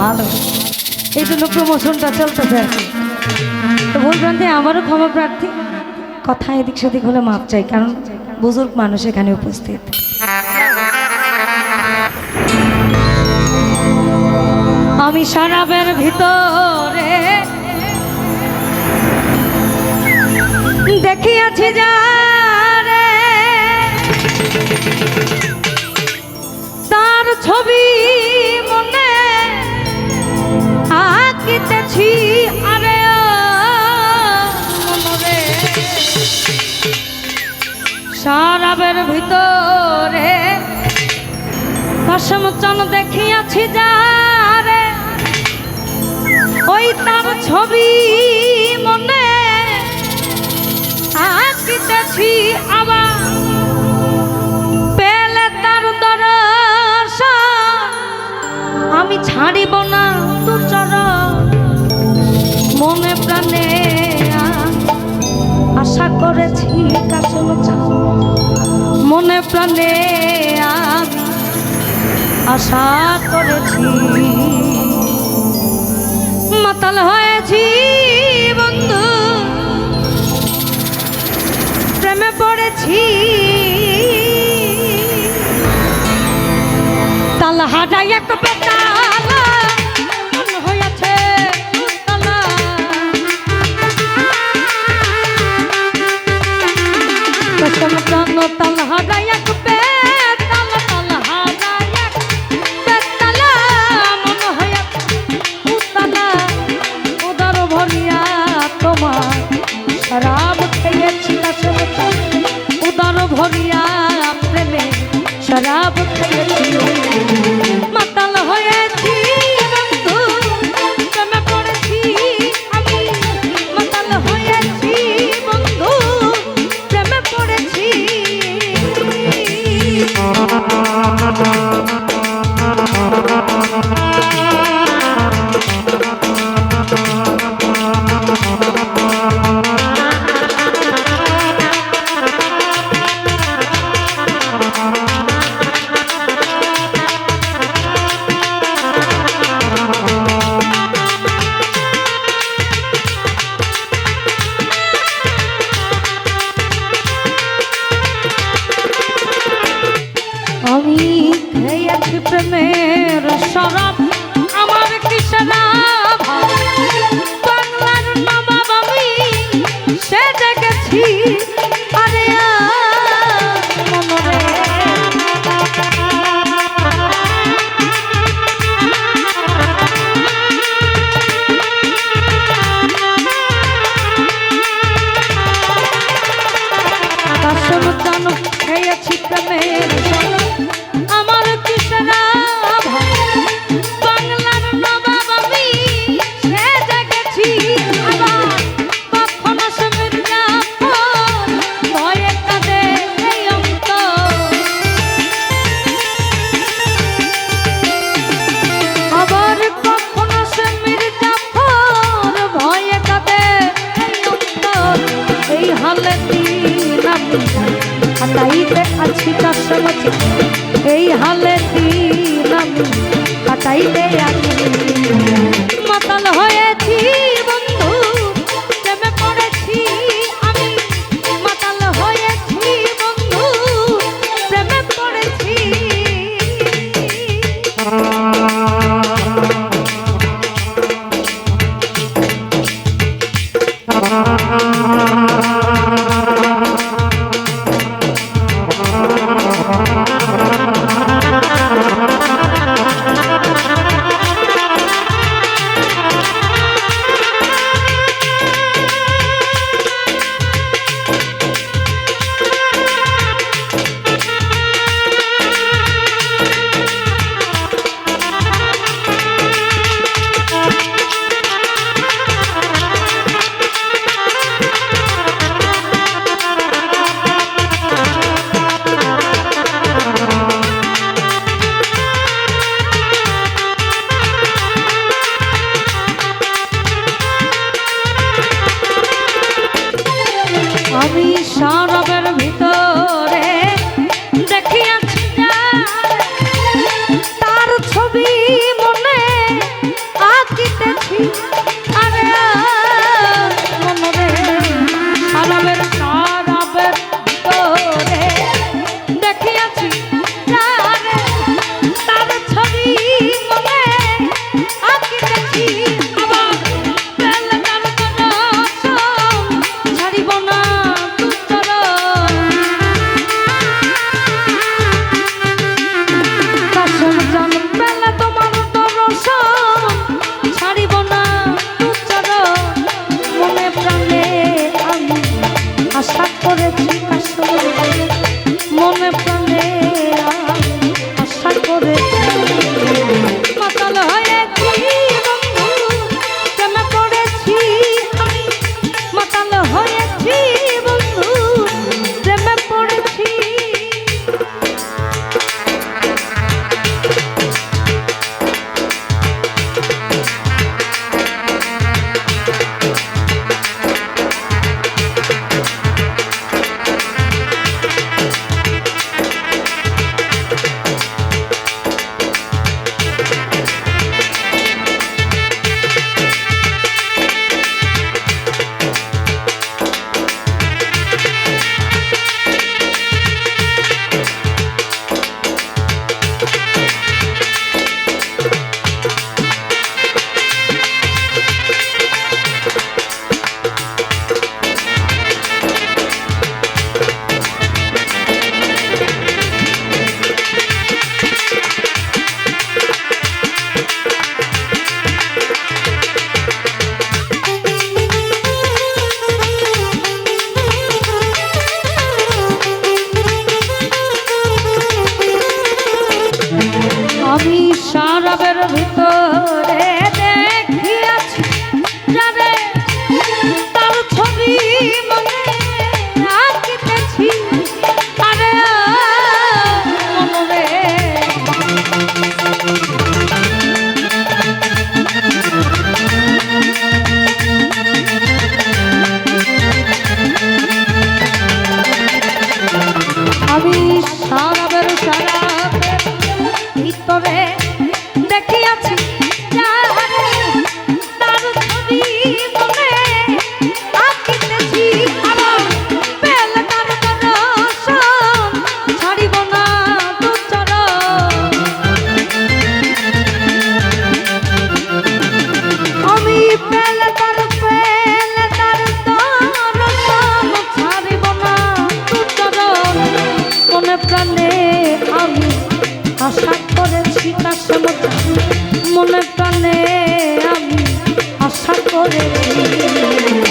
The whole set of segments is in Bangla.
ভালো। এই জন্য প্রমোশনটা চলতেছে আর কি। তো ভুল ভ্রান্তি আমারও ক্ষমা প্রার্থী কথা এদিক সেদিক হলে মাপ চাই, কারণ বুজুর্গ মানুষ এখানে উপস্থিত। আমি শরাবের ভিতরে দেখিয়াছি যারে। তার ছবি শরাবের ভিতরে। দশমচন দেখিয়াছি যারে। ওই তার ছবি মনে আঁকিতেছি আবার। পেলে তার দর্শন, আমি ছাড়িব না তোর চরণ মনে প্রাণে আশা করেছি কাশন মনে প্রাণে আমি আশা করেছি। মাতাল হয়েছি বন্ধু। প্রেমে পড়েছি। তাল হাজাই এক খেয়েছি প্রেমের সরব আমার কিসরাব এই হালে দিন আমি কাটাইতে আছি জীবনে আমি আশা করেছি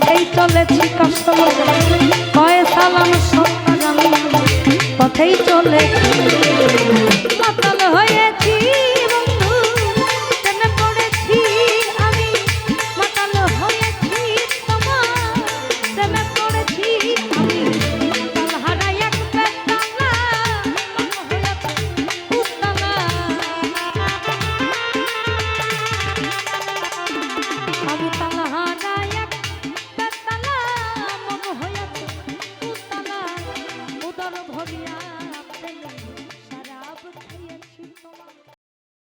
পথেই চলেছি কষ্ট কয়ে সালাম সত্য জানি পথেই চলেছি।